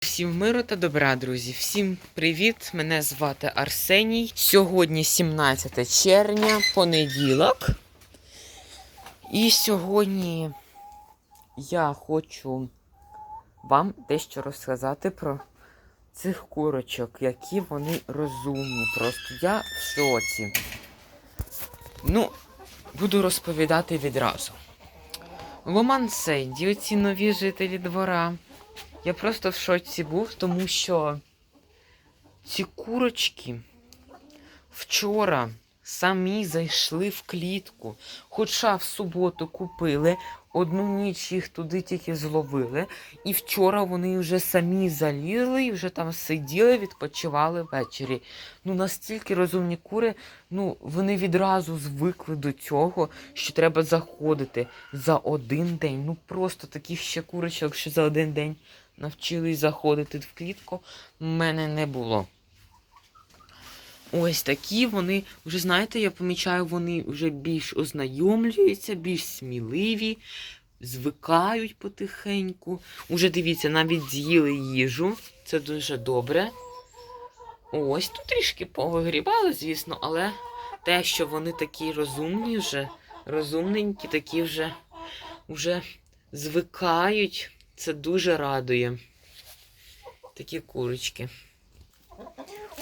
Всім миру та добра, друзі. Всім привіт! Мене звати Арсеній. Сьогодні 17 червня, понеділок. І сьогодні я хочу вам дещо розказати про цих курочок, які вони розумні. Просто я в шоці. Ну, буду розповідати відразу. Ломансейді, оці нові жителі двора. Я просто в шоці був, тому що ці курочки вчора самі зайшли в клітку. Хоча в суботу купили, одну ніч їх туди тільки зловили. І вчора вони вже самі залізли і вже там сиділи, відпочивали ввечері. Ну настільки розумні кури, ну вони відразу звикли до цього, що треба заходити за один день. Ну просто таких ще курочок, що за один день навчились заходити в клітку, в мене не було. Ось такі вони, вже знаєте, я помічаю, вони вже більш ознайомлюються, більш сміливі, звикають потихеньку. Уже дивіться, навіть з'їли їжу. Це дуже добре. Ось тут трішки повигрібали, звісно, але те, що вони такі розумні вже, розумненькі, такі вже, вже звикають. Це дуже радує. Такі курочки.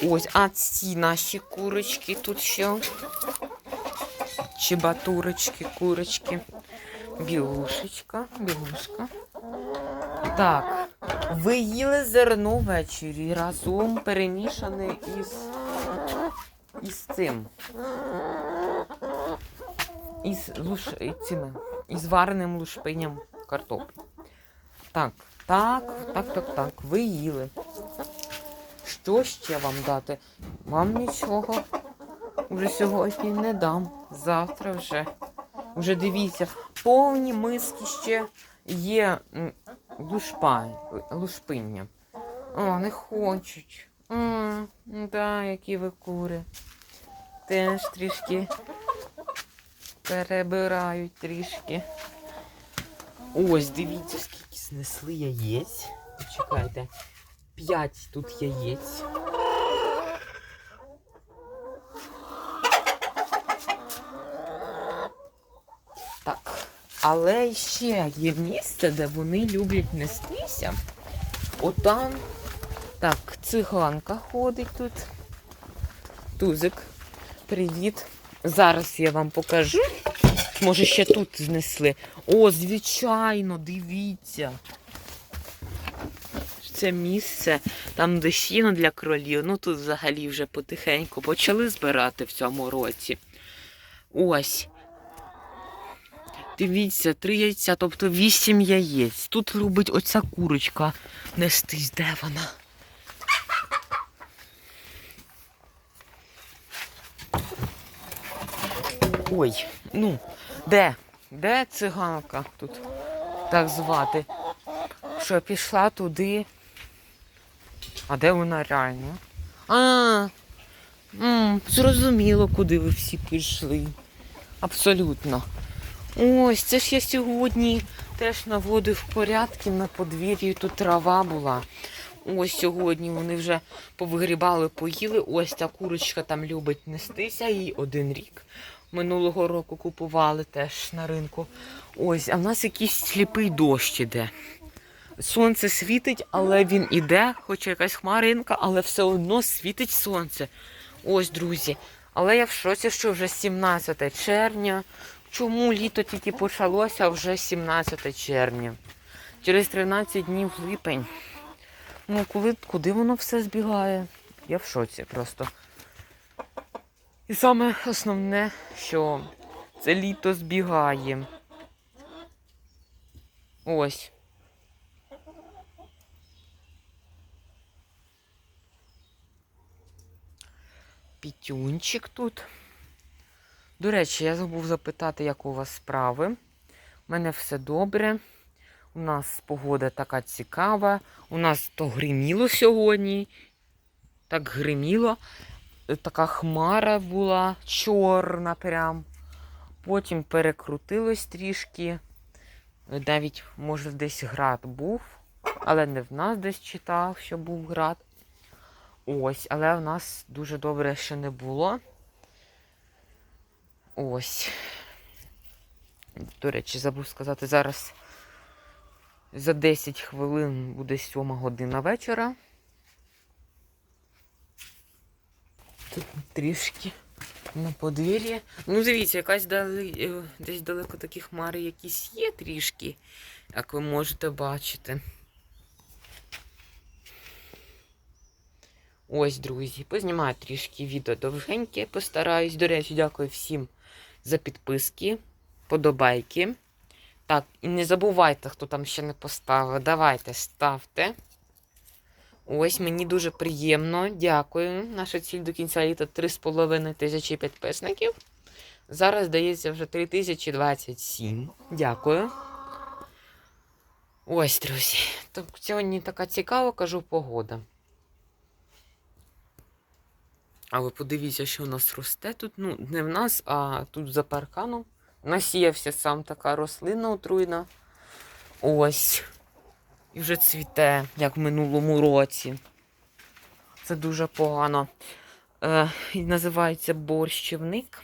Ось, а ці наші курочки тут ще. Чебатурочки, курочки. Білушечка, білушка. Так, ви їли зерно ввечері разом перемішане із, із цим. Із, луш... цими, із вареним лушпиням картоплі. Так, так, так, так, так. Ви їли. Що ще вам дати? Вам нічого вже сьогодні не дам. Завтра вже. Вже дивіться, повні миски ще є м, лушпа, лушпиння. О, не хочуть. М, да, які ви кури. Теж трішки перебирають трішки. Ось, дивіться, скільки знесли яєць. Почекайте. П'ять тут яєць. Так. Але ще є місце, де вони люблять нестися. Отам. Так, циганка ходить тут. Тузик. Привіт. Зараз я вам покажу. Може, ще тут знесли. О, звичайно, дивіться. Це місце, там де сіно для кролів. Ну тут взагалі вже потихеньку почали збирати в цьому році. Ось. Дивіться, три яйця, тобто вісім яєць. Тут любить оця курочка нестись. Де вона? Ой, ну, де? Де циганка тут так звати? Що пішла туди. А де вона реально? А, м, зрозуміло, куди ви всі пішли. Абсолютно. Ось, це ж я сьогодні теж наводив порядки на подвір'ї, тут трава була. Ось сьогодні вони вже повигрібали, поїли. Ось ця курочка там любить нестися, їй один рік. Минулого року купували теж на ринку. Ось, а в нас якийсь сліпий дощ іде. Сонце світить, але він іде, хоч якась хмаринка, але все одно світить сонце. Ось, друзі. Але я в шоці, що вже 17 червня. Чому літо тільки почалося, а вже 17 червня. Через 13 днів липень. Ну, коли, куди воно все збігає? Я в шоці просто. І саме основне, що це літо збігає. Ось. Пітюнчик тут. До речі, я забув запитати, як у вас справи. У мене все добре. У нас погода така цікава. У нас то гриміло сьогодні. Так гриміло. Така хмара була чорна прям. Потім перекрутилось трішки. Навіть, може, десь град був. Але не в нас десь читав, що був град. Ось, але в нас дуже добре ще не було. Ось. До речі, забув сказати, зараз за 10 хвилин буде 7 година вечора. Тут трішки на подвір'ї. Ну, дивіться, якась дали, е, десь далеко такі хмари якісь є трішки, як ви можете бачити. Ось, друзі, познімаю трішки відео довгеньке, постараюсь. До речі, дякую всім за підписки, подобайки. Так, і не забувайте, хто там ще не поставив. Давайте ставте. Ось мені дуже приємно. Дякую. Наша ціль до кінця літа 3,5 тисячі підписників. Зараз здається вже 3027. Дякую. Ось, друзі. Так, сьогодні така цікава, кажу, погода. А ви подивіться, що у нас росте тут. Ну, не в нас, а тут за парканом. Насіявся сам така рослина отруйна. Ось. І вже цвіте, як в минулому році. Це дуже погано. Е, і називається борщівник.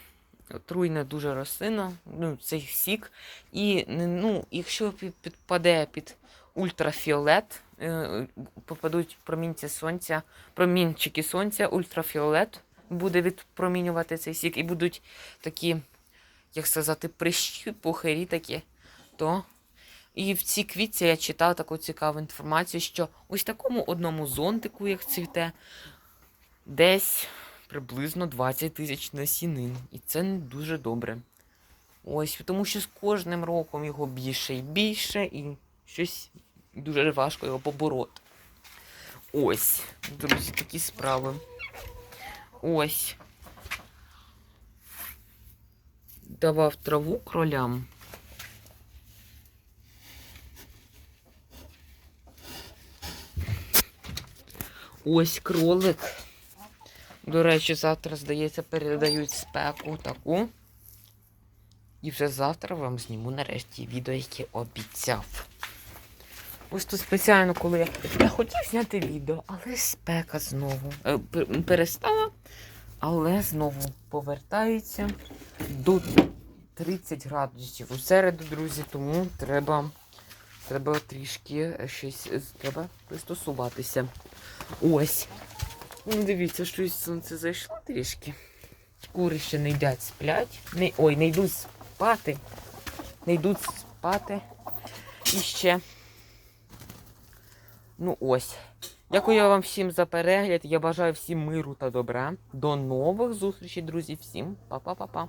Отруйна дуже рослина, ну, цей сік. І ну, якщо пі- підпаде під ультрафіолет, е, попадуть промінці сонця, промінчики сонця, ультрафіолет буде відпромінювати цей сік, і будуть такі, як сказати, прищі, пухирі такі, то і в цій квітці я читав таку цікаву інформацію, що ось такому одному зонтику, як цвіте, десь приблизно 20 тисяч насінин. І це не дуже добре. Ось, тому що з кожним роком його більше і більше, і щось дуже важко його побороти. Ось, друзі, такі справи. Ось. Давав траву кролям. Ось кролик. До речі, завтра, здається, передають спеку таку. І вже завтра вам зніму нарешті відео, яке обіцяв. Ось тут спеціально, коли я, я хотів зняти відео, але спека знову е, перестала, але знову повертається до 30 градусів у середу, друзі, тому треба, треба трішки щось е, треба пристосуватися. Ось. Ну, дивіться, щось сонце зайшло трішки. Кури ще не йдять сплять. Не, ой, не йдуть спати. Не йдуть спати. І ще. Ну ось. Дякую вам всім за перегляд. Я бажаю всім миру та добра. До нових зустрічей, друзі. Всім па-па-па-па.